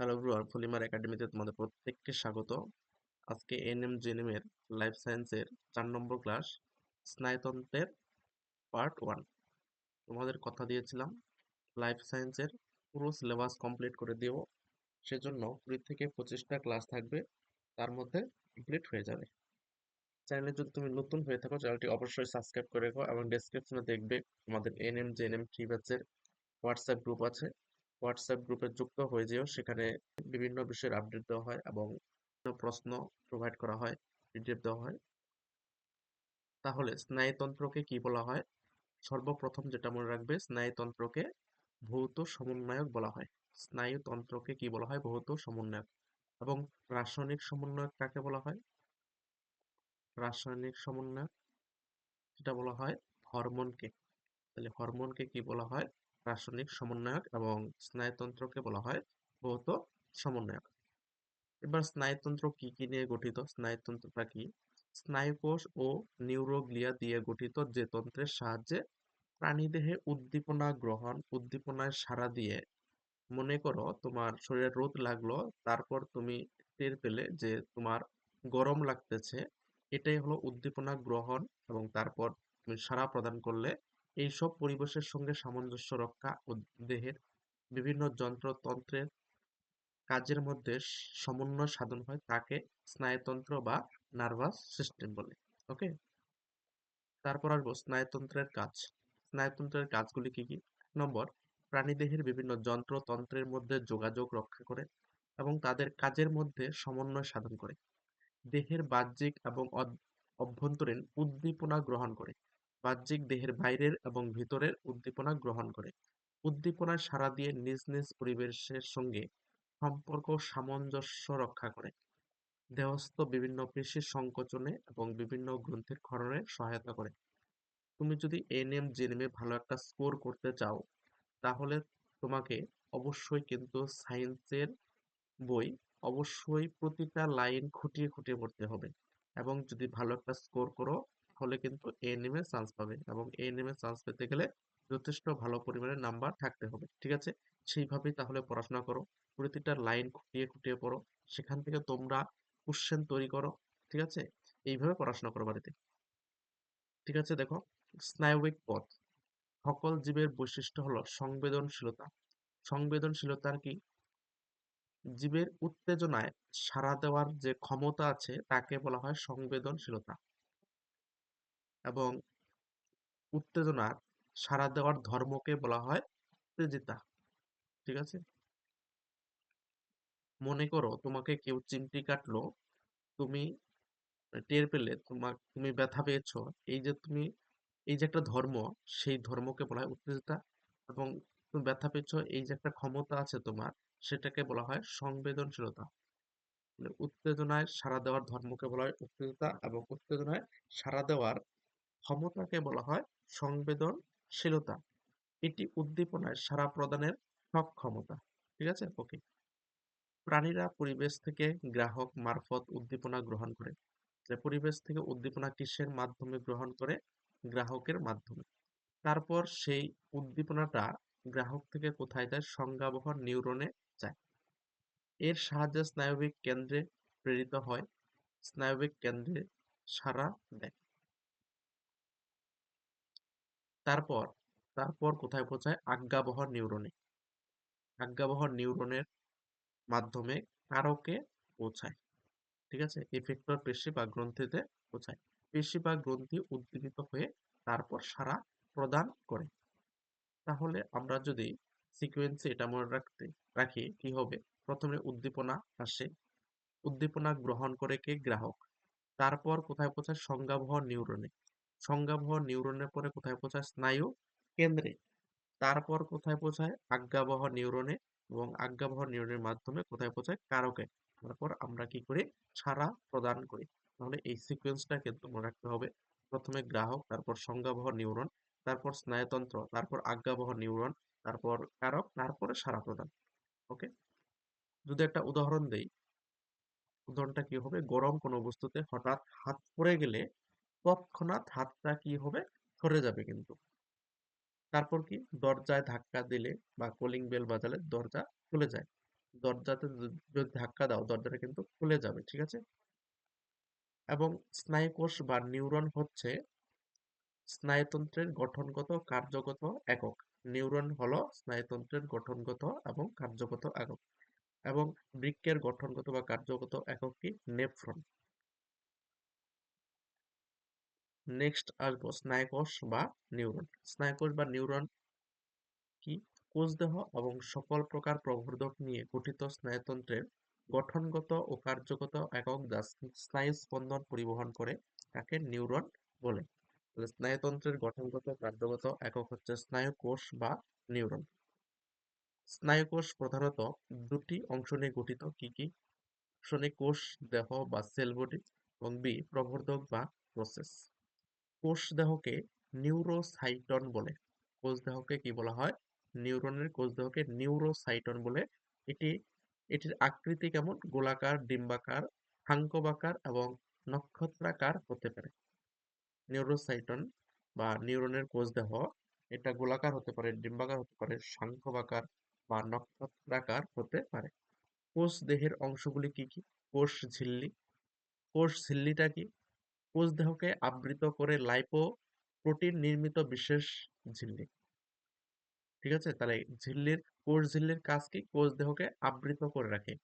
Hello ব্রুয়ার polymer একাডেমিতে তোমাদের প্রত্যেককে স্বাগত। আজকে এনএম এর লাইফ সায়েন্সের চার নম্বর ক্লাস, স্নায়ুতন্ত্রের পার্ট ওয়ান। তোমাদের কথা দিয়েছিলাম, লাইফ সায়েন্সের পুরো সিলেবাস কমপ্লিট করে দিও, সেজন্য কুড়ি থেকে পঁচিশটা ক্লাস থাকবে, তার মধ্যে কমপ্লিট হয়ে যাবে। চ্যানেলে যদি তুমি নতুন হয়ে থাকো, চ্যানেলটি অবশ্যই সাবস্ক্রাইব করে রেখো এবং ডেসক্রিপশনে দেখবে আমাদের এনএম জেএনএম থ্রি ব্যাচের হোয়াটসঅ্যাপ গ্রুপ আছে। হোয়াটসঅ্যাপ গ্রুপে যুক্ত হয়ে যেও। সেখানে বিভিন্ন বিষয়ের আপডেট দেওয়া হয় এবং প্রশ্ন প্রোভাইড করা হয় পিডিএফ দেওয়া হয়। তাহলে স্নায়ুতন্ত্রকে কি বলা হয়? সর্বপ্রথম যেটা মনে রাখবে, স্নায়ুতন্ত্রকে ভৌত সমন্বয়ক বলা হয়। স্নায়ুতন্ত্রকে কি বলা হয়? ভৌত সমন্বয়ক। এবং রাসায়নিক সমন্বয়ক কাকে বলা হয়? রাসায়নিক সমন্বয়ক যেটা বলা হয়, হরমোনকে। তাহলে হরমোনকে কি বলা হয়? রাসায়নিক সমন্বয়ক এবং স্নায়ুতন্ত্রকে বলা হয় ভৌত সমন্বয়ক। এবার স্নায়ুতন্ত্র কি কি নিয়ে গঠিত? স্নায়ুতন্ত্রটা কি? স্নায়ুকোষ ও নিউরোগ্লিয়া দিয়ে গঠিত যে তন্ত্রের সাহায্যে প্রাণীদেহে উদ্দীপনা গ্রহণ, উদ্দীপনায় সাড়া দিয়ে মনে করো তোমার শরীরে রোদ লাগল, তারপর তুমি টের পেলে যে তোমার গরম লাগতেছে, এটাই হলো উদ্দীপনা গ্রহণ এবং তারপর তুমি সাড়া প্রদান করলে এইসব পরিবেশের সঙ্গে সামঞ্জস্য রক্ষা ও দেহের বিভিন্ন যন্ত্রতন্ত্রের কাজের মধ্যে সমন্বয় সাধন হয়, তাকে স্নায়ুতন্ত্র বা নার্ভাস সিস্টেম বলে, ওকে? তারপর আসব স্নায়ুতন্ত্রের কাজ। স্নায়ুতন্ত্রের কাজগুলি কি কি? নম্বর প্রাণীদেহের বিভিন্ন যন্ত্রতন্ত্রের মধ্যে যোগাযোগ রক্ষা করে এবং তাদের কাজের মধ্যে সমন্বয় সাধন করে। দেহের বাহ্যিক এবং অভ্যন্তরীণ উদ্দীপনা গ্রহণ করে। বাহ্যিক দেহের বাইরের এবং ভিতরের উদ্দীপনা গ্রহণ করে। উদ্দীপনায় সাড়া দিয়ে নিজ নিজ পরিবেশের সঙ্গে সম্পর্ক সামঞ্জস্য রক্ষা করে। দেহস্থ বিভিন্ন পেশির সংকোচনে এবং বিভিন্ন গ্রন্থির ক্ষরণে সহায়তা করে। তুমি যদি এনএম জেনেমে ভালো একটা স্কোর করতে চাও, তাহলে তোমাকে অবশ্যই কিন্তু সায়েন্সের বই অবশ্যই প্রতিটা লাইন খুঁটিয়ে খুঁটিয়ে পড়তে হবে। এবং যদি ভালো একটা স্কোর করো তাহলে কিন্তু এ চান্স পাবে এবং এ চান্স পেতে গেলে যথেষ্ট ভালো পরিমাণে নাম্বার থাকতে হবে, ঠিক আছে? সেইভাবেই তাহলে পড়াশোনা করো, প্রতিটা লাইন খুঁটিয়ে খুঁটিয়ে পড়ো, সেখান থেকে তোমরা কোশ্চেন তৈরি করো, ঠিক আছে? এইভাবে পড়াশোনা করো বাড়িতে। ঠিক আছে, দেখো, স্নায়বিক পথ। সকল জীবের বৈশিষ্ট্য হলো সংবেদনশীলতা। সংবেদনশীলতার কি? জীবের উত্তেজনায় সাড়া দেওয়ার যে ক্ষমতা আছে, তাকে বলা হয় সংবেদনশীলতা। এবং উত্তেজনার সাড়া দেওয়ার ধর্মকে বলা হয় উত্তেজিতা ঠিক আছে? মনে করো তোমাকে কেউ চিমটি কাটলো, তুমি টের পেলে তোমার তুমি ব্যথা পেয়েছ, এই যে তুমি, এই যে একটা ধর্ম, সেই ধর্মকে বলা হয় উত্তেজিতা এবং তুমি ব্যথা পেয়েছ, এই যে একটা ক্ষমতা আছে তোমার, সেটাকে বলা হয় সংবেদনশীলতা। মানে উত্তেজনায় সাড়া দেওয়ার ধর্মকে বলা হয় উত্তেজিতা এবং উত্তেজনায় সাড়া দেওয়ার ক্ষমতাকে বলা হয় সংবেদনশীলতা। এটি উদ্দীপনায় সাড়া প্রদানের সক্ষমতা ঠিক আছে? ওকে প্রাণীরা পরিবেশ থেকে গ্রাহক মারফত উদ্দীপনা গ্রহণ করে। যে পরিবেশ থেকে উদ্দীপনা কিসের মাধ্যমে গ্রহণ করে? গ্রাহকের মাধ্যমে। তারপর সেই উদ্দীপনাটা গ্রাহক থেকে কোথায় যায়? সংজ্ঞাবহ নিউরনে যায়। এর সাহায্যে স্নায়বিক কেন্দ্রে প্রেরিত হয়। স্নায়বিক কেন্দ্রে সাড়া দেয়। তারপর তারপর কোথায় পৌঁছায়? আজ্ঞাবহ নিউরনে। আজ্ঞাবহ নিউরনের মাধ্যমে কারকে পৌঁছায়? ঠিক আছে? এফেক্টর পেশি বা গ্রন্থিতে পৌঁছায়। পেশি বা গ্রন্থি উদ্দীপিত হয়ে তারপর সারা প্রদান করে। তাহলে আমরা যদি সিকোয়েন্সে এটা মনে রাখতে, রাখি, কি হবে? প্রথমে উদ্দীপনা আসে। উদ্দীপনা গ্রহণ করে কে? গ্রাহক। তারপর কোথায় পৌঁছায়? সংজ্ঞাবহ নিউরনে। সংজ্ঞাবহ নিউরনের পরে কোথায় পৌঁছায়? স্নায়ু কেন্দ্রে। তারপর কোথায় পৌঁছায়? আজ্ঞাবহ নিউরনে এবং আজ্ঞাবহ নিউরনের মাধ্যমে কোথায় পৌঁছায়? কারকে। তারপর আমরা কি করি? ছাড়া প্রদান করি। তাহলে এই সিকোয়েন্সটা কিন্তু মনে রাখতে হবে। প্রথমে গ্রাহক, তারপর সংজ্ঞাবহ নিউরন, তারপর স্নায়ুতন্ত্র, তারপর আজ্ঞাবহ নিউরন, তারপর কারক, তারপরে সারা প্রদান। ওকে? যদি একটা উদাহরণ দেই, উদাহরণটা কি হবে? গরম কোনো বস্তুতে হঠাৎ হাত পড়ে গেলে তৎক্ষণাৎ হাতটা কি হবে? সরে যাবে কিন্তু। তারপর কি? দরজায় ধাক্কা দিলে বা কলিং বেল বাজালে দরজা খুলে যায়। দরজাতে যদি ধাক্কা দাও, দরজাটা কিন্তু খুলে যাবে, ঠিক আছে? এবং স্নায়ুকোষ বা নিউরন হচ্ছে স্নায়ুতন্ত্রের গঠনগত, কার্যগত একক। নিউরন হলো স্নায়ুতন্ত্রের গঠনগত এবং কার্যগত একক। এবং বৃক্কের গঠনগত বা কার্যগত একক কি? নেফ্রন। নেক্সট আসব স্নায়ুকোষ বা নিউরন। স্নায়ুকোষ বা নিউরন কি? কোষদেহ এবং সকল প্রকার প্রবর্ধক নিয়ে গঠিত স্নায়ুতন্ত্রের গঠনগত ও কার্যগত একক যা স্নায়ু স্পন্দন পরিবহন করে তাকে নিউরন বলে। তাহলে স্নায়ুতন্ত্রের গঠনগত কার্যগত একক হচ্ছে স্নায়ু কোষ বা নিউরন। স্নায়ুকোষ প্রধানত দুটি অংশ নিয়ে গঠিত। কি কি? শনি কোষ দেহ বা সেল বডি এবং বি প্রবর্ধক বা প্রসেস। কোষ দেহকে নিউরোসাইটন বলে। কোষ দেহকে কি বলা হয়? নিউরনের কোষ দেহকে নিউরোসাইটন বলে। এটি, এটির আকৃতি কেমন? গোলাকার, ডিম্বাকার, হাঙ্কবাকার এবং নক্ষত্রাকার হতে পারে। নিউরোসাইটন বা নিউরনের কোষ দেহ এটা গোলাকার হতে পারে, ডিম্বাকার হতে পারে শঙ্খবাকার বা নক্ষত্রাকার হতে পারে। কোষ দেহের অংশগুলি কি কি? কোষ ঝিল্লি। কোষ ঝিল্লিটা কি? কোষ দেহকে আবৃত করে লাইপো প্রোটিন নির্মিত বিশেষ ঝিল্লি। ঠিক আছে? তাহলে ঝিল্লির, কোষ ঝিল্লির কাজ কি? কোষ দেহকে আবৃত করে রাখে।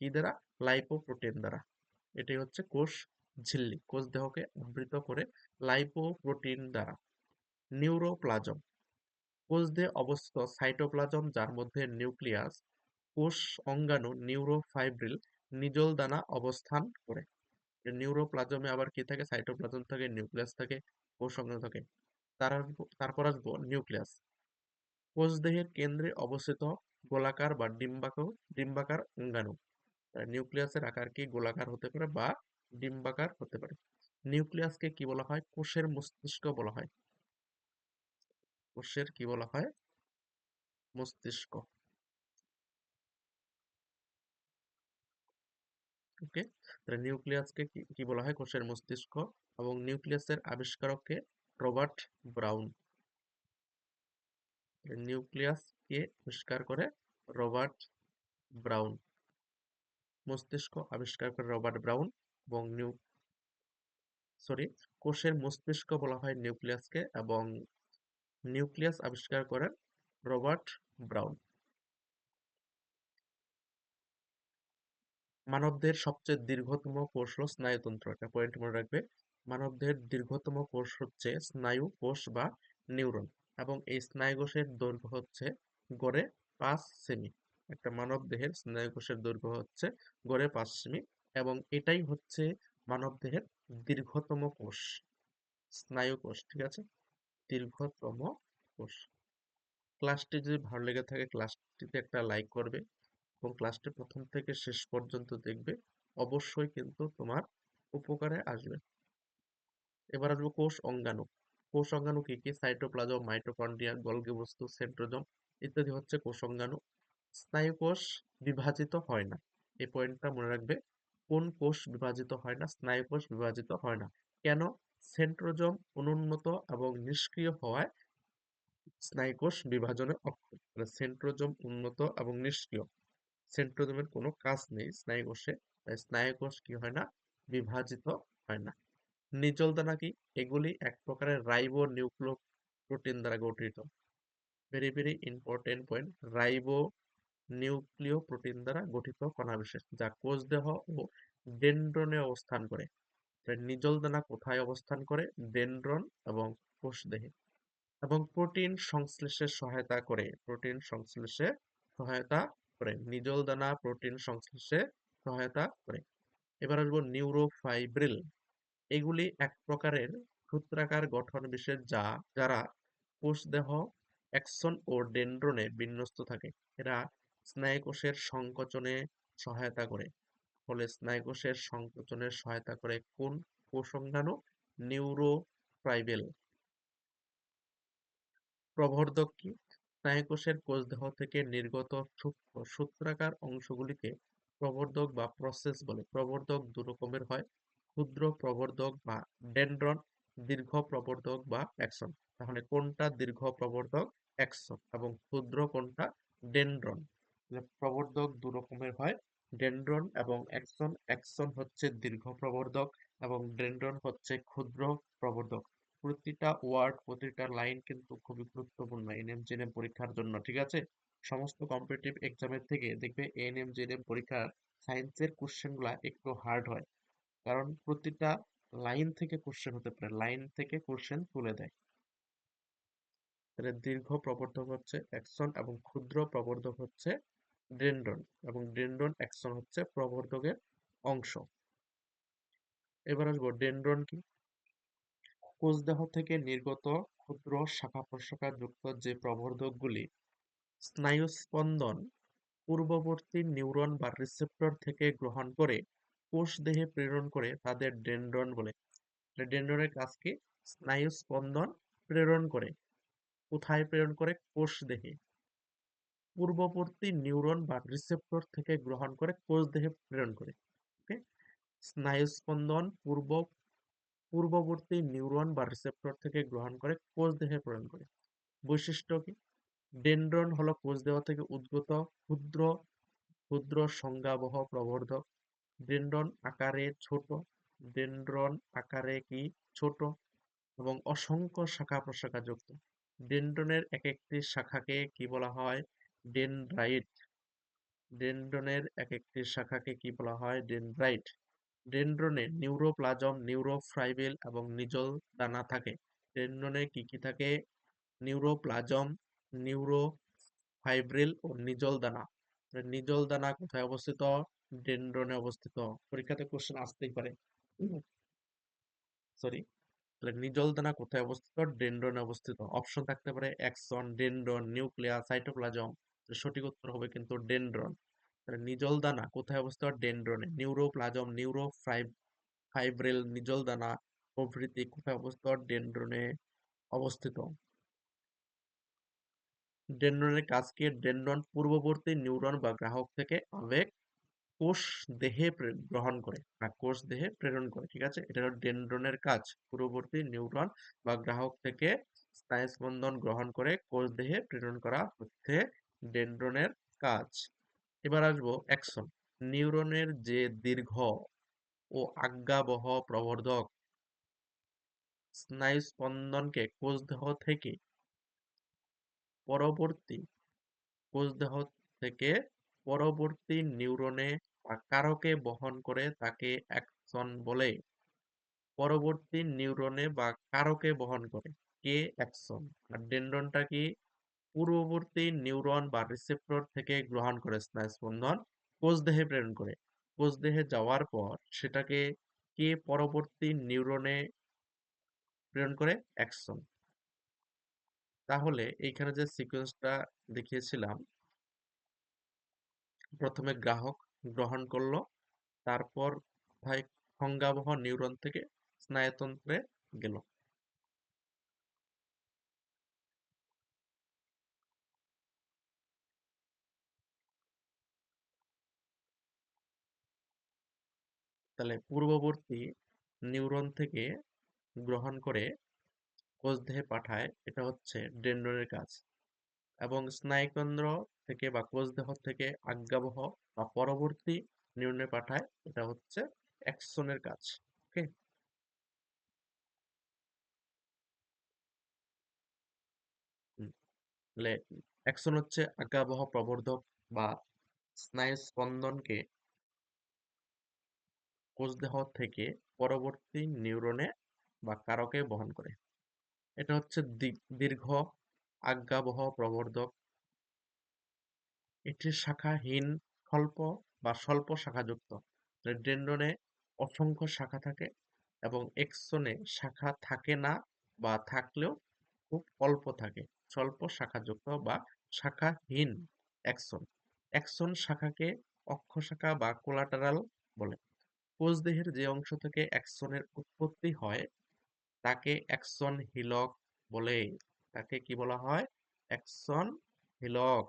কি দ্বারা? লাইপোপ্রোটিন দ্বারা। এটাই হচ্ছে কোষ ঝিল্লি। কোষ দেহকে আবৃত করে লাইপোপ্রোটিন দ্বারা। নিউরোপ্লাজম কোষ দেহে অবস্থিত সাইটোপ্লাজম যার মধ্যে নিউক্লিয়াস কোষ অঙ্গাণু নিউরোফাইব্রিল নিজল দানা অবস্থান করে। নিউরোপ্লাজমে আবার কি থাকে? সাইটোপ্লাজম থাকে নিউক্লিয়াস থাকে, কোষ অঙ্গাণু থাকে। তারপর আসব নিউক্লিয়াস কোষ দেহের কেন্দ্রে অবস্থিত গোলাকার বা ডিম্বাকার ডিম্বাকার অঙ্গাণু। নিউক্লিয়াসের আকার কি গোলাকার হতে পারে বা ডিম্বাকার হতে পারে? নিউক্লিয়াসকে কি বলা হয়? কোষের মস্তিষ্ক বলা হয়। কোষের কি বলা হয়? মস্তিষ্ক। ওকে? তাহলে নিউক্লিয়াসকে কি বলা হয়? কোষের মস্তিষ্ক এবং নিউক্লিয়াসের আবিষ্কারককে রবার্ট ব্রাউন। নিউক্লিয়াসকে আবিষ্কার করে রবার্ট ব্রাউন। মস্তিষ্ক আবিষ্কার করে রবার্ট ব্রাউন এবং নিউ, সরি, কোষের মস্তিষ্ক বলা হয় নিউক্লিয়াসকে এবং নিউক্লিয়াস আবিষ্কার করেন রবার্ট ব্রাউন। মানবদেহের সবচেয়ে দীর্ঘতম কোষ হল স্নায়ুতন্ত্র। একটা পয়েন্ট মনে রাখবে মানবদেহের দীর্ঘতম কোষ হচ্ছে স্নায়ু কোষ বা নিউরন এবং এই স্নায়ুকোষের দৈর্ঘ্য হচ্ছে গড়ে পাঁচ সেমি। একটা মানব দেহের স্নায়ুকোষের দৈর্ঘ্য হচ্ছে গড়ে পাঁচ সেমি এবং এটাই হচ্ছে মানব দেহের দীর্ঘতম কোষ, স্নায়ু কোষ, ঠিক আছে? দীর্ঘতম কোষ। ক্লাসটি যদি ভালো লেগে থাকে ক্লাসটিতে একটা লাইক করবে। এবং ক্লাসটি প্রথম থেকে শেষ পর্যন্ত দেখবে, অবশ্যই কিন্তু তোমার উপকারে আসবে। এবার আসব কোষ অঙ্গাণু। কোষ অঙ্গাণু কি কি? সাইটোপ্লাজম মাইটোকন্ড্রিয়া গলগি বস্তু সেন্ট্রোজম ইত্যাদি হচ্ছে কোষ অঙ্গাণু। স্নায়ু কোষ বিভাজিত হয় না। এই পয়েন্টটা মনে রাখবে, কোন কোষ বিভাজিত হয় না, স্নায়ু কোষ বিভাজিত হয় না। কেন? সেন্ট্রোজম অনুন্নত এবং নিষ্ক্রিয় হওয়ায় স্নায়ুকোষ বিভাজনে অক্ষম সেন্ট্রোজম উন্নত এবং নিষ্ক্রিয়। সেন্ট্রোজমের কোনো কাজ নেই। স্নায়ুকোষে তাই স্নায়ুকোষ কি হয় না? বিভাজিত হয় না। নিচল দানা কি? এগুলি এক প্রকারের রাইবো নিউক্লিও প্রোটিন দ্বারা গঠিত। Very very important point ribonucleoprotein দ্বারা গঠিত কণাবিশেষ, যা কোষ দেহ ও ডেন্ড্রনে অবস্থান করে। নিজল দানা কোথায় অবস্থান করে? ডেন্ড্রন এবং কোষ দেহে। এবং প্রোটিন সংশ্লেষে সহায়তা করে। প্রোটিন সংশ্লেষে সহায়তা করে নিজল দানা প্রোটিন সংশ্লেষে সহায়তা করে। এবার আসব নিউরোফাইব্রিল। এগুলি এক প্রকারের ক্ষুদ্রাকার গঠন বিশেষ যা, যারা কোষদেহ অ্যাক্সন ও ডেন্ড্রনে বিন্যস্ত থাকে। এরা স্নায়ুকোষের সংকোচনে সহায়তা করে। ফলে স্নায়ুকোষের সংকোচনে সহায়তা করে কোন কোষাঙ্গাণু নিউরোফাইব্রিল। প্রবর্ধক কি? স্নায়ুকোষের কোষদেহ থেকে নির্গত সূক্ষ্ম সূত্রাকার অংশগুলিকে প্রবর্ধক বা প্রসেস বলে। প্রবর্ধক দু রকমের হয়। ক্ষুদ্র প্রবর্ধক বা ডেনড্রন দীর্ঘ প্রবর্ধক বা অ্যাকশন তাহলে কোনটা দীর্ঘ প্রবর্ধক? অ্যাকশন এবং ক্ষুদ্র কোনটা? ডেনড্রন প্রবর্ধক দু রকমের হয়। ডেনড্রন এবং অ্যাক্সন অ্যাক্সন হচ্ছে দীর্ঘ প্রবর্ধক এবং ডেনড্রন হচ্ছে ক্ষুদ্র প্রবর্ধক। প্রতিটা ওয়ার্ড প্রতিটা লাইন কিন্তু খুবই গুরুত্বপূর্ণ এনএম জেএনএম পরীক্ষার জন্য, ঠিক আছে? সমস্ত কম্পিটিটিভ এক্সামের থেকে দেখবে এএনএম জেএনএম পরীক্ষার সায়েন্সের কোশ্চেনগুলো একটু হার্ড হয়। কারণ প্রতিটা লাইন থেকে কোশ্চেন হতে পারে লাইন থেকে কোশ্চেন তুলে দেয়। তাহলে দীর্ঘ প্রবর্ধক হচ্ছে অ্যাকশন এবং ক্ষুদ্র প্রবর্ধক হচ্ছে ডেন্ড্রন এবং ডেন্ড্রন অ্যাকশন হচ্ছে প্রবর্ধকের অংশ। এবার আসব ডেন্ড্রন কি? কোষদেহ থেকে নির্গত ক্ষুদ্র শাখা প্রশাখা যুক্ত যে প্রবর্ধকগুলি স্নায়ুস্পন্দন, পূর্ববর্তী নিউরন বা রিসেপ্টর থেকে গ্রহণ করে কোষ দেহে প্রেরণ করে তাদের ডেন্ড্রন বলে। ডেন্ড্রনের কাজ কি? স্নায়ু স্পন্দন প্রেরণ করে। কোথায় প্রেরণ করে? কোষ দেহে পূর্ববর্তী নিউরন বা রিসেপ্টর থেকে গ্রহণ করে কোষ দেহে প্রেরণ করে। ওকে? স্নায়ু স্পন্দন পূর্ব পূর্ববর্তী নিউরন বা রিসেপ্টর থেকে গ্রহণ করে কোষ দেহে প্রেরণ করে। বৈশিষ্ট্য কি? ডেন্ড্রন হলো কোষ দেহ থেকে উদ্গত ক্ষুদ্র ক্ষুদ্র সংজ্ঞাবহ প্রবর্ধক। ডেন্ড্রন আকারে ছোট, ডেন্ড্রন আকারে কি ছোট এবং অসংখ্য শাখা প্রশাখা যুক্ত ডেন্ড্রনের এক একটি শাখাকে কি বলা হয়? ডেনড্রাইট। ডেন্ড্রনের এক একটি শাখাকে কি বলা হয়? ডেনড্রাইট। ডেন্ড্রনে নিউরোপ্লাজম, নিউরোফ্রাইবেল এবং নিজল দানা থাকে। ডেন্ড্রনে কি কি থাকে? নিউরোপ্লাজম, নিউরোফাইব্রিল ও নিজল দানা। নিজল দানা কোথায় অবস্থিত? ডেন্ড্রনে অবস্থিত। পরীক্ষাতে কোশ্চেন আসতেই পারে। সরি তাহলে নিজল দানা কোথায় অবস্থিত? ডেন্ড্রনে অবস্থিত। অপশন থাকতে পারে অ্যাক্সন ডেন্ড্রন নিউক্লিয়াস সাইটোপ্লাজম সঠিক উত্তর হবে কিন্তু ডেন্ড্রন। তাহলে নিজল দানা কোথায় অবস্থিত? ডেন্ড্রনে। নিউরোপ্লাজম নিউরো ফাইব্রিল নিজল দানা প্রভৃতি কোথায় অবস্থিত? ডেন্ড্রনে অবস্থিত। ডেন্ড্রনের কাজ কি ডেন্ড্রন পূর্ববর্তী নিউরন বা গ্রাহক থেকে আবেগ, কোষ দেহে গ্রহণ করে বা কোষ দেহে প্রেরণ করে, ঠিক আছে? এটা হলো ডেন্ড্রনের কাজ। পূর্ববর্তী নিউরন বা গ্রাহক থেকে স্নায়ুস্পন্দন গ্রহণ করে কোষ দেহে প্রেরণ করা হচ্ছে ডেন্ড্রনের কাজ। এবার আসব অ্যাকশন নিউরনের যে দীর্ঘ ও আজ্ঞাবহ প্রবর্ধক স্নায়ুস্পন্দনকে কোষদেহ থেকে পরবর্তী, কোষদেহ থেকে পরবর্তী নিউরনে বা কারকে বহন করে তাকে অ্যাকশন বলে। পরবর্তী নিউরনে বা কারকে বহন করে কে অ্যাকশন আর ডেন্ড্রনটা কি? পূর্ববর্তী নিউরন বা রিসেপ্টর থেকে গ্রহণ করে স্নায়ুস্পন্দন কোষদেহে প্রেরণ করে। কোষদেহে যাওয়ার পর সেটাকে কে পরবর্তী নিউরনে প্রেরণ করে? অ্যাকশন তাহলে এইখানে যে সিকোয়েন্সটা দেখিয়েছিলাম, প্রথমে গ্রাহক গ্রহণ করল, তারপর ভাই সংজ্ঞাবহ নিউরন থেকে স্নায়ুতন্ত্রে গেল। তাহলে পূর্ববর্তী নিউরন থেকে গ্রহণ করে কোষদেহে পাঠায়, এটা হচ্ছে ডেন্ড্রনের কাজ। এবং স্নায়ুকেন্দ্র থেকে বা কোষদেহ থেকে আজ্ঞাবহ বা পরবর্তী নিউরনে পাঠায়, এটা হচ্ছে অ্যাকশনের কাজ, ওকে? অ্যাকশন হচ্ছে আজ্ঞাবহ প্রবর্ধক বা স্নায়ু স্পন্দনকে কোষদেহ থেকে পরবর্তী নিউরনে বা কারকে বহন করে। এটা হচ্ছে দীর্ঘ আজ্ঞাবহ প্রবর্ধক। এটি শাখাহীন স্বল্প বা স্বল্প শাখাযুক্ত। ডেন্ড্রনে অসংখ্য শাখা থাকে এবং এক্সনে শাখা থাকে না বা থাকলেও খুব অল্প থাকে। স্বল্প শাখাযুক্ত বা শাখাহীন অ্যাকশন অ্যাকশন শাখাকে অক্ষ শাখা বা কোলাটারাল বলে। কোষদেহের যে অংশ থেকে অ্যাকশনের উৎপত্তি হয়, তাকে অ্যাকশন হিলক বলে। তাকে কি বলা হয়? অ্যাকশন হিলক।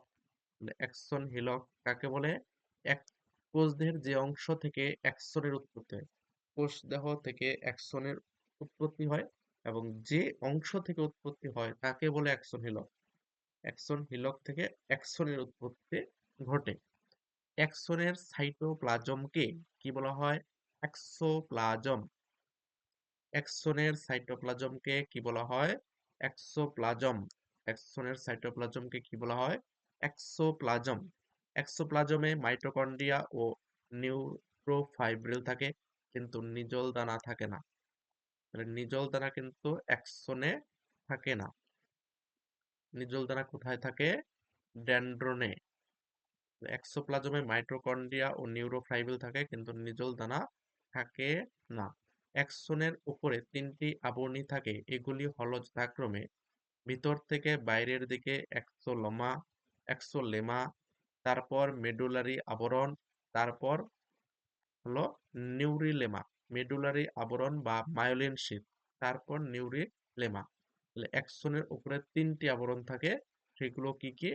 অ্যাকশন হিলক কাকে বলে? এক কোষদেহের যে অংশ থেকে অ্যাকশনের উৎপত্তি হয়, কোষদেহ থেকে অ্যাকশনের উৎপত্তি হয় এবং যে অংশ থেকে উৎপত্তি হয়, তাকে বলে অ্যাকশন হিলক। অ্যাকশন হিলক থেকে অ্যাকশনের উৎপত্তি ঘটে। এক্সনের সাইটোপ্লাজমকে কি বলা হয়? এক্সোপ্লাজম। এক্সনের সাইটোপ্লাজমকে কি বলা হয়? এক্সোপ্লাজম। এক্সনের সাইটোপ্লাজমকে কি বলা হয়? এক্সোপ্লাজম। এক্সোপ্লাজমে মাইটোকন্ড্রিয়া ও নিউরোফাইব্রিল থাকে, কিন্তু নিজল দানা থাকে না। নিজল দানা কিন্তু এক্সনে থাকে না। নিজল দানা কোথায় থাকে? ড্যান্ড্রনে। এক্সোপ্লাজমে মাইটোকন্ড্রিয়া ও নিউরোফাইব্রিল থাকে, কিন্তু নিজল দানা থাকে না। এক্সনের উপরে তিনটি আবরণী থাকে। এগুলি হল যথাক্রমে ভিতর থেকে বাইরের দিকে এক্সোলোমা এক্সোলেমা তারপর মেডুলারি আবরণ, তারপর হলো নিউরিলেমা মেডুলারি আবরণ বা মায়োলিন শীত, তারপর নিউরিলেমা এক্সনের উপরে তিনটি আবরণ থাকে। সেগুলো কি কি?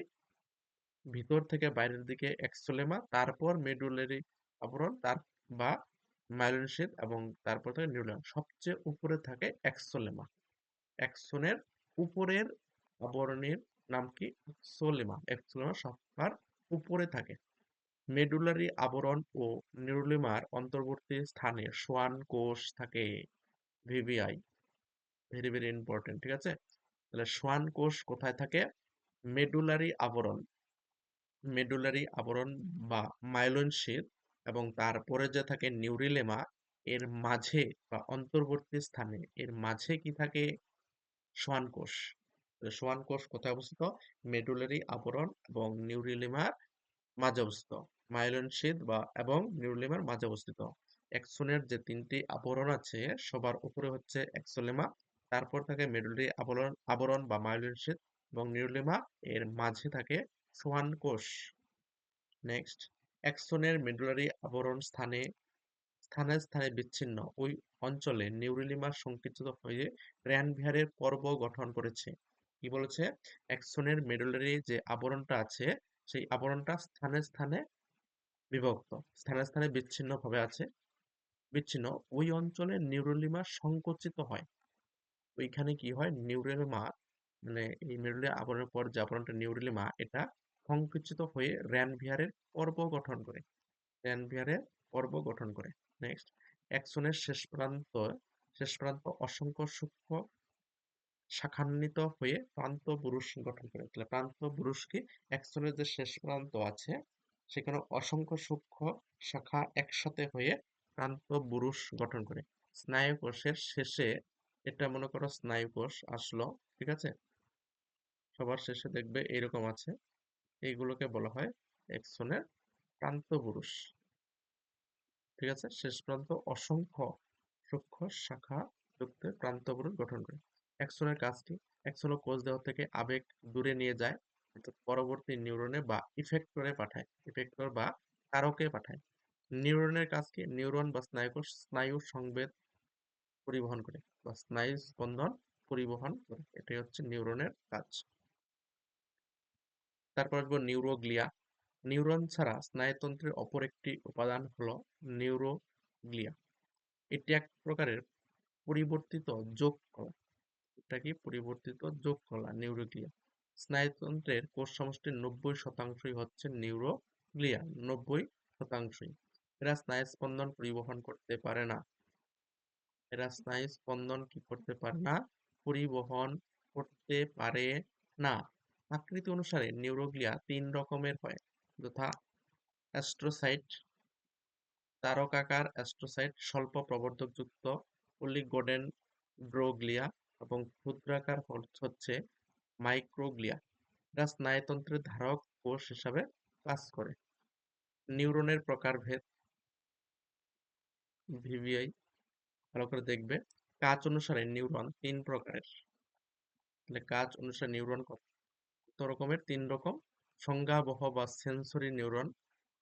ভিতর থেকে বাইরের দিকে এক্সোলেমা তারপর মেডুলারি আবরণ, তার বা মাইলিন শীত এবং তারপর থাকে নিউরোলেমা সবচেয়ে উপরে থাকে এক্সোলেমা। এক্সনের উপরের আবরণের নাম কি? সোলেমা এক্সোলেমা সবার উপরে থাকে। মেডুলারি আবরণ ও নিউরোলেমার অন্তর্বর্তী স্থানে সোয়ান কোষ থাকে ভিভিআই। ভেরি ভেরি ইম্পর্টেন্ট ঠিক আছে? তাহলে সোয়ান কোষ কোথায় থাকে? মেডুলারি আবরণ। মেডুলারি আবরণ বা মাইলোন শীত এবং তারপরে যে থাকে নিউরিলেমা, এর মাঝে বা অন্তর্বর্তী স্থানে এর মাঝে কি থাকে? সোয়ান কোষ সোয়ান কোষ কোথায় অবস্থিত? মেডুলারি আবরণ এবং নিউরিলেমার মাঝে অবস্থিত। মাইলন শীত বা, এবং নিউরিলেমার মাঝে অবস্থিত। এক্সনের যে তিনটি আবরণ আছে, সবার উপরে হচ্ছে এক্সোলেমা, তারপর থাকে মেডুলারি আবরণ আবরণ বা মাইলন শীত এবং নিউরিলেমা, এর মাঝে থাকে সোয়ান কোষ নেক্সট। এক্সনের মেডুলারি আবরণ স্থানে স্থানে স্থানে বিচ্ছিন্ন। ওই অঞ্চলে নিউরিলিমা সংকুচিত হয়ে র্যানভিয়ারের পর্ব গঠন করেছে। কি বলেছে? এক্সনের মেডুলারি যে আবরণটা আছে, সেই আবরণটা স্থানে স্থানে বিভক্ত, স্থানে স্থানে বিচ্ছিন্ন ভাবে আছে, বিচ্ছিন্ন। ওই অঞ্চলে নিউরোলিমা সংকুচিত হয়। ওইখানে কি হয়? নিউরোলিমা মানে এই মেডুলারি আবরণের পর যে আবরণটা নিউরোলিমা, এটা সংকুচিত হয়ে র্যানভিয়ারের পর্ব গঠন করে। র্যানভিয়ারের পর্ব গঠন করে। নেক্সট অ্যাক্সনের শেষ প্রান্ত শেষ প্রান্ত অসংখ্য সূক্ষ্ম শাখান্বিত হয়ে প্রান্ত বুরুষ গঠন করে। তাহলে প্রান্ত বুরুষ কি অ্যাক্সনের যে শেষ প্রান্ত আছে, সেখানে অসংখ্য সূক্ষ্ম শাখা একসাথে হয়ে প্রান্ত বুরুষ গঠন করে। স্নায়ুকোষের শেষে, এটা মনে করো স্নায়ুকোষ আসলো, ঠিক আছে? সবার শেষে দেখবে এরকম আছে। এইগুলোকে বলা হয় এক্সনের প্রান্ত প্রান্তপুরুষ। ঠিক আছে? শেষ প্রান্ত অসংখ্য সূক্ষ্ম শাখা যুক্ত প্রান্ত প্রান্তপুরুষ গঠন করে। এক্সনের কাজটি, এক্সন কোষ দেহ থেকে আবেগ দূরে নিয়ে যায়, অর্থাৎ পরবর্তী নিউরনে বা ইফেক্টরে পাঠায়, ইফেক্টর বা কারকে পাঠায়। নিউরনের কাজ কি? নিউরন বা স্নায়ুকোষ স্নায়ু সংবেদ পরিবহন করে বা স্নায়ু স্পন্দন পরিবহন করে। এটাই হচ্ছে নিউরনের কাজ। তারপর আসব নিউরোগ্লিয়া নিউরন ছাড়া স্নায়ুতন্ত্রের অপর একটি উপাদান হলো নিউরোগ্লিয়া এটি এক প্রকারের পরিবর্তিত যোগ কলা। এটা কি? পরিবর্তিত যোগ কলা নিউরোগ্লিয়া স্নায়ুতন্ত্রের কোষ সমষ্টির নব্বই শতাংশই হচ্ছে নিউরোগ্লিয়া নব্বই শতাংশই। এরা স্নায়ু স্পন্দন পরিবহন করতে পারে না। এরা স্নায়ু স্পন্দন কি করতে পারে না? পরিবহন করতে পারে না। আকৃতি অনুসারে নিউরোগ্লিয়া তিন রকমের হয়, যথা অ্যাস্ট্রোসাইট, তারকাকার অ্যাস্ট্রোসাইট স্বল্প প্রবর্ধকযুক্ত ড্রোগ্লিয়া এবং ক্ষুদ্রাকার হচ্ছে মাইক্রোগ্লিয়া, যা স্নায়ুতন্ত্রের ধারক কোষ হিসাবে কাজ করে। নিউরনের প্রকারভেদ ভিভিআই, ভালো করে দেখবে। কাজ অনুসারে নিউরন তিন প্রকারের। তাহলে কাজ অনুসারে নিউরন কত? রকমের তিন রকম। সংজ্ঞাবহ বা সেন্সরি নিউরন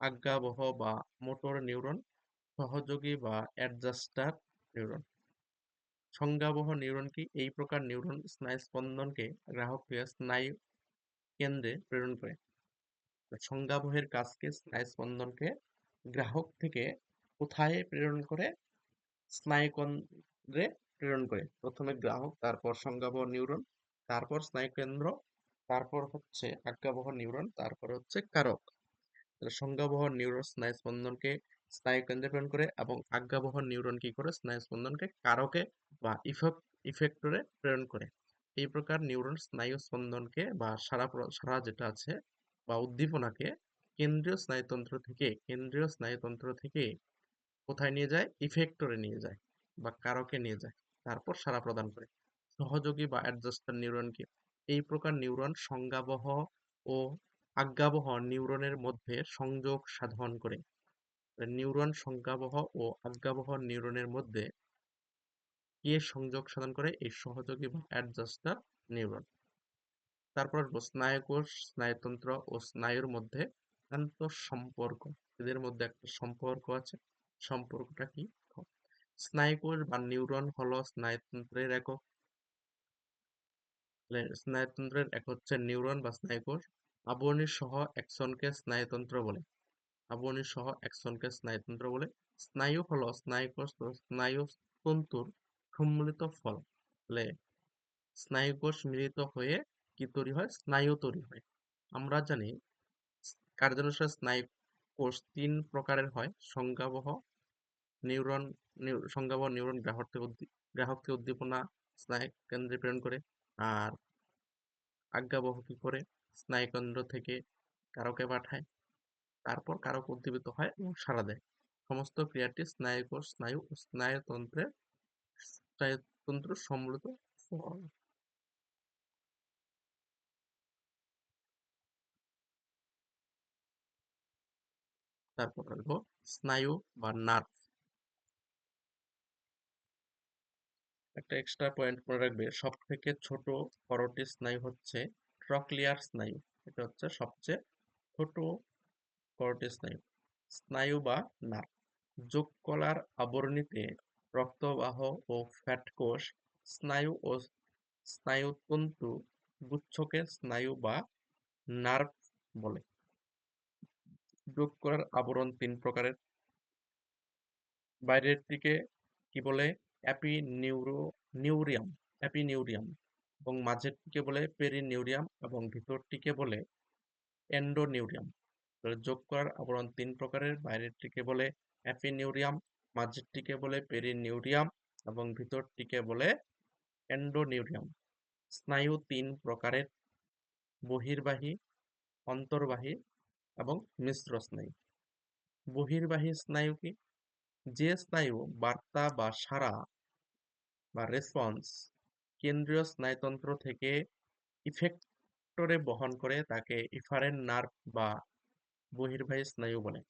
আজ্ঞাবহ বা মোটর নিউরন সহযোগী বা অ্যাডজাস্টার নিউরন সংজ্ঞাবহ নিউরন কি? এই প্রকার নিউরন স্নায়ু স্পন্দনকে গ্রাহককে স্নায়ু কেন্দ্রে প্রেরণ করে। সংজ্ঞাবহের কাজকে স্নায়ু স্পন্দনকে গ্রাহক থেকে কোথায় প্রেরণ করে? স্নায়ু কেন্দ্রে প্রেরণ করে। প্রথমে গ্রাহক, তারপর সংজ্ঞাবহ নিউরন তারপর স্নায়ু কেন্দ্র তারপর হচ্ছে আজ্ঞাবহ নিউরন, তারপর হচ্ছে কারক। সংজ্ঞাবহ নিউরন স্নায়ু স্পন্দনকে স্নায়ু কেন্দ্রে প্রেরণ করে এবং আজ্ঞাবহ নিউরন কি করে? স্নায়ু স্পন্দনকে কারকে বা ইফেক্ট ইফেক্টরে প্রেরণ করে। এই প্রকার নিউরন স্নায়ু স্পন্দনকে বা সারা সারা যেটা আছে বা উদ্দীপনাকে কেন্দ্রীয় স্নায়ুতন্ত্র থেকে, কেন্দ্রীয় স্নায়ুতন্ত্র থেকে কোথায় নিয়ে যায়? ইফেক্টরে নিয়ে যায় বা কারকে নিয়ে যায়। তারপর সারা প্রদান করে। সহযোগী বা অ্যাডজাস্টার নিউরন কি এই প্রকার নিউরন সংজ্ঞাবহ ও আজ্ঞাবহ নিউরনের মধ্যে সংযোগ সাধন করে। নিউরন সংজ্ঞাবহ ও আজ্ঞাবহ নিউরনের মধ্যে কে সংযোগ সাধন করে? এই সহযোগী বা অ্যাডজাস্টার নিউরন। তারপর স্নায়ুকোষ স্নায়ুতন্ত্র ও স্নায়ুর মধ্যে সম্পর্ক। এদের মধ্যে একটা সম্পর্ক আছে। সম্পর্কটা কি? স্নায়ুকোষ বা নিউরন হলো স্নায়ুতন্ত্রের একক স্নায়ুতন্ত্রের এক হচ্ছে নিউরন বা স্নায়ুকোষ আবরণী সহ একসনকে স্নায়ুতন্ত্র বলে। আবরণী সহ একসনকে স্নায়ুতন্ত্র বলে। স্নায়ু হলো স্নায়ুকোষ স্নায়ু তন্তুর সম্মিলিত ফল। তাহলে স্নায়ুকোষ মিলিত হয়ে কি তৈরি হয়? স্নায়ু তৈরি হয়। আমরা জানি কার্যানুসার স্নায়ু কোষ তিন প্রকারের হয়। সংজ্ঞাবহ নিউরন সংজ্ঞাবহ নিউরন গ্রাহক থেকে গ্রাহক উদ্দীপনা স্নায়ু কেন্দ্রে প্রেরণ করে। আর আজ্ঞাবহ কি করে? স্নায়ুকেন্দ্র থেকে কারকে পাঠায়, তারপর কারক উদ্দীপিত হয় এবং সাড়া দেয়। সমস্ত ক্রিয়াটি স্নায়ুকোষ স্নায়ু ও স্নায়ুতন্ত্রে স্নায়ুতন্ত্র সম্মিলিত তারপর স্নায়ু বা নার্ভ। একটা এক্সট্রা পয়েন্ট মনে রাখবে সব থেকে ছোট করোটি স্নায়ু হচ্ছে ট্রক্লিয়ার স্নায়ু। এটা হচ্ছে সবচেয়ে ছোট করোটি স্নায়ু। স্নায়ু বা নার্ভ যোগকলার আবরণীতে রক্তবাহ ও ফ্যাট কোষ স্নায়ু ও স্নায়ুতন্তু গুচ্ছকে স্নায়ু বা নার্ভ বলে। যোগ করার আবরণ তিন প্রকারের। বাইরের দিকে কি বলে? অ্যাপিনিউরো নিউরিয়াম, অ্যাপিনিউরিয়াম এবং মাঝেরটিকে বলে পেরিনিউরিয়াম এবং ভিতরটিকে বলে এন্ডোনিউরিয়াম। যোগ করার আবরণ তিন প্রকারের, বাইরেরটিকে বলে অ্যাপিনিউরিয়াম, মাঝেরটিকে বলে পেরিনিউরিয়াম এবং ভিতরটিকে বলে এন্ডোনিউরিয়াম। স্নায়ু তিন প্রকারের, বহির্বাহী, অন্তর্বাহী এবং মিশ্র স্নায়ু। বহির্বাহী স্নায়ু কি? যে স্নায়ু বার্তা বা সাড়া বা রেসপন্স কেন্দ্রীয় স্নায়ুতন্ত্র থেকে ইফেক্টরে বহন করে, তাকে ইফারেন নার্ভ বা বহির্বাহী স্নায়ু বলে।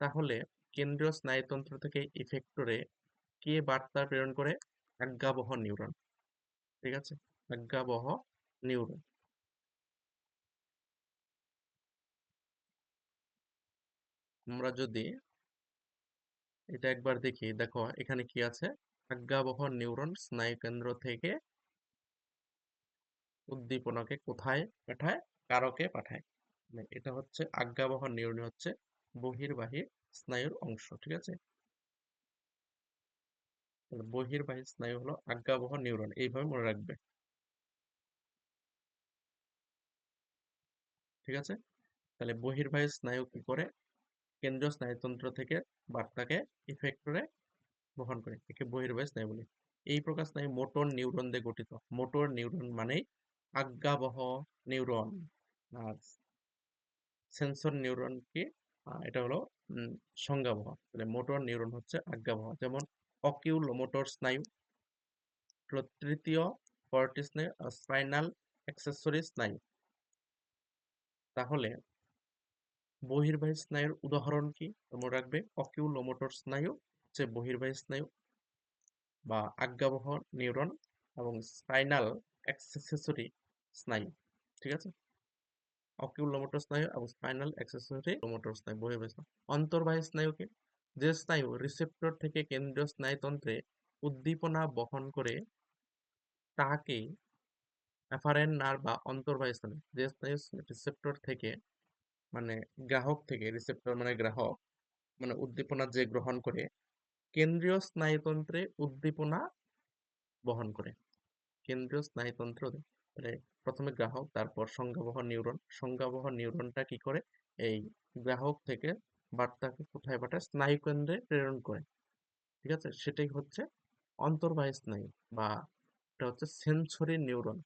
তাহলে কেন্দ্রীয় স্নায়ুতন্ত্র থেকে ইফেক্টরে কে বার্তা প্রেরণ করে? আজ্ঞাবহ নিউরন। ঠিক আছে? আজ্ঞাবহ নিউরন। আমরা যদি এটা একবার দেখি, দেখো এখানে কি আছে? আজ্ঞাবহ নিউরন স্নায়ু কেন্দ্র থেকে উদ্দীপনাকে কোথায় পাঠায়? কারকে পাঠায়। মানে এটা হচ্ছে আজ্ঞাবহ নিউরন হচ্ছে বহির্বাহী স্নায়ুর অংশ, ঠিক আছে? বহির্বাহী স্নায়ু হলো আজ্ঞাবহ নিউরন, এইভাবে মনে রাখবে। ঠিক আছে? তাহলে বহির্বাহী স্নায়ু কি করে? কেন্দ্রীয় স্নায়ুতন্ত্র থেকে বার্তাকে ইফেক্টরে বহন করে, একে বহির্বাহী স্নায়ু বলে। এই প্রকার স্নায়ু মোটর নিউরন দিয়ে গঠিত। মোটর নিউরন মানেই আজ্ঞাবহ নিউরন। আর সেন্সর নিউরন কি? এটা হলো সংজ্ঞাবহ। তাহলে মোটর নিউরন হচ্ছে আজ্ঞাবহ। যেমন অকিউলোমোটর স্নায়ু তৃতীয় কর্টি স্নায়ু? স্পাইনাল অ্যাক্সেসরি স্নায়ু। তাহলে বহির্বাহী স্নায়ুর উদাহরণ কি? মনে রাখবে অকিউলোমোটর স্নায়ু হচ্ছে বহির্বাহী স্নায়ু বা আজ্ঞাবহ নিউরন এবং স্পাইনাল অ্যাক্সেসরি স্নায়ু, ঠিক আছে? অকিউলোমোটর স্নায়ু এবং স্পাইনাল অ্যাক্সেসরি লোমোটর স্নায়ু বহির্বাহী স্নায়ু। অন্তর্বাহী স্নায়ুকে যে স্নায়ু রিসেপ্টর থেকে কেন্দ্রীয় স্নায়ুতন্ত্রে উদ্দীপনা বহন করে তাহাকে অ্যাফারেন নার বা অন্তর্বাহী স্নায়ু, যে স্নায়ু রিসেপ্টর থেকে মানে গ্রাহক থেকে রিসেপ্টর মানে গ্রাহক মানে উদ্দীপনা যে গ্রহণ করে, কেন্দ্রীয় স্নায়ুতন্ত্রে উদ্দীপনা বহন করে। কেন্দ্রীয় স্নায়ুতন্ত্র মানে প্রথমে গ্রাহক, তারপর সংজ্ঞাবহ নিউরন। সংজ্ঞাবহ নিউরনটা কি করে? এই গ্রাহক থেকে বার্তাকে কোথায় পাঠায় স্নায়ুকেন্দ্রে প্রেরণ করে। ঠিক আছে? সেটাই হচ্ছে অন্তর্বাহী স্নায়ু বা এটা হচ্ছে সেন্সরি নিউরন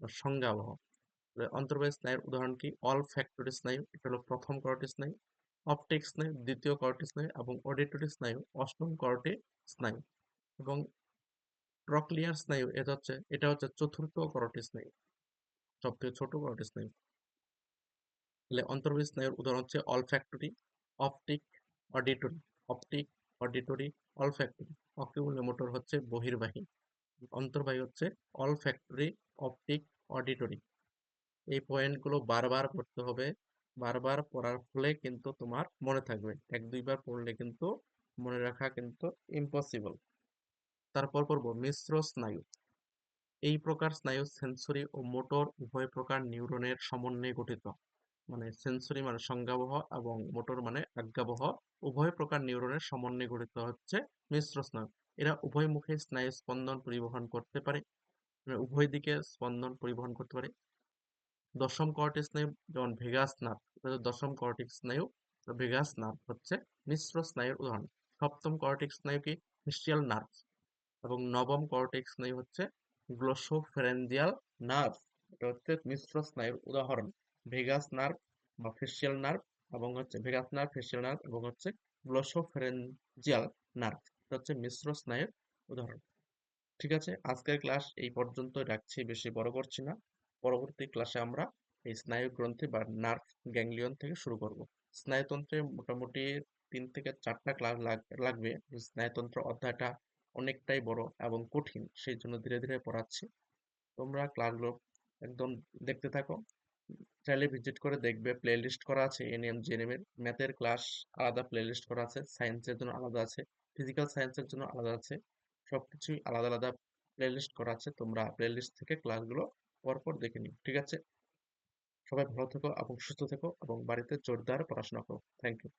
সংজ্ঞাবহ। অন্তর্বাহী স্নায়ুর উদাহরণ কি? অল ফ্যাক্টরি স্নায়ু, এটা হলো প্রথম করটি স্নায়ু অপটিক স্নায়ু, দ্বিতীয় করটি স্নায়ু এবং অডিটরি স্নায়ু, অষ্টম করটি স্নায়ু এবং ট্রক্লিয়ার স্নায়ু, এটা হচ্ছে এটা হচ্ছে চতুর্থ করটি স্নায়ু সবথেকে ছোট করটি স্নায়ু। তাহলে অন্তর্বাহী স্নায়ুর উদাহরণ হচ্ছে olfactory optic auditory optic auditory olfactory oculomotor হচ্ছে বহির্বাহী, অন্তর্বাহী হচ্ছে অল ফ্যাক্টরি অপটিক অডিটরি এই পয়েন্টগুলো বারবার পড়তে হবে। বারবার পড়ার ফলে কিন্তু তোমার মনে থাকবে। এক দুইবার পড়লে কিন্তু মনে রাখা কিন্তু ইম্পসিবল তারপর পড়ব মিশ্র স্নায়ু। এই প্রকার স্নায়ু সেন্সরি ও মোটর উভয় প্রকার নিউরনের সমন্বয়ে গঠিত। মানে সেন্সরি মানে সংজ্ঞাবহ এবং মোটর মানে আজ্ঞাবহ। উভয় প্রকার নিউরনের সমন্বয়ে গঠিত হচ্ছে মিশ্র স্নায়ু। এরা উভয় মুখে স্নায়ু স্পন্দন পরিবহন করতে পারে। মানে উভয় দিকে স্পন্দন পরিবহন করতে পারে। দশম কর্টিক স্নায়ু যেমন ভেগাস নার্ভ দশম কর্টিক স্নায়ু ভেগাস নার্ভ হচ্ছে মিশ্র স্নায়ুর উদাহরণ। সপ্তম কর্টিক স্নায়ু কি? ফেসিয়াল নার্ভ এবং নবম কর্টিক স্নায়ু হচ্ছে গ্লোসোফেরেঞ্জিয়াল নার্ভ এটা হচ্ছে মিশ্র স্নায়ুর উদাহরণ। ভেগাস নার্ভ বা ফেসিয়াল নার্ভ এবং হচ্ছে ভেগাস নার্ভ ফেসিয়াল নার্ভ এবং হচ্ছে গ্লোসোফেরেঞ্জিয়াল নার্ভ এটা হচ্ছে মিশ্র স্নায়ুর উদাহরণ। ঠিক আছে? আজকের ক্লাস এই পর্যন্ত রাখছি, বেশি বড় করছি না। পরবর্তী ক্লাসে আমরা এই স্নায়ু গ্রন্থি বা নার্ভ গ্যাংলিয়ন থেকে শুরু করব। স্নায়ুতন্ত্রে মোটামুটি তিন থেকে চারটা ক্লাস লাগবে। স্নায়ুতন্ত্র অধ্যায়টা অনেকটাই বড় এবং কঠিন, সেই জন্য ধীরে ধীরে পড়াচ্ছি। তোমরা ক্লাসগুলো একদম দেখতে থাকো। চাইলে ভিজিট করে দেখবে প্লে লিস্ট করা আছে এনএম জিএনএম এর ম্যাথের ক্লাস আলাদা প্লে লিস্ট করা আছে সায়েন্সের জন্য আলাদা আছে ফিজিক্যাল সায়েন্সের জন্য আলাদা আছে, সবকিছুই আলাদা আলাদা প্লে লিস্ট করা আছে। তোমরা প্লে লিস্ট থেকে ক্লাসগুলো পরপর দেখে নিই ঠিক আছে? সবাই ভালো থেকো এবং সুস্থ থেকো এবং বাড়িতে জোরদার পড়াশোনা করো। Thank you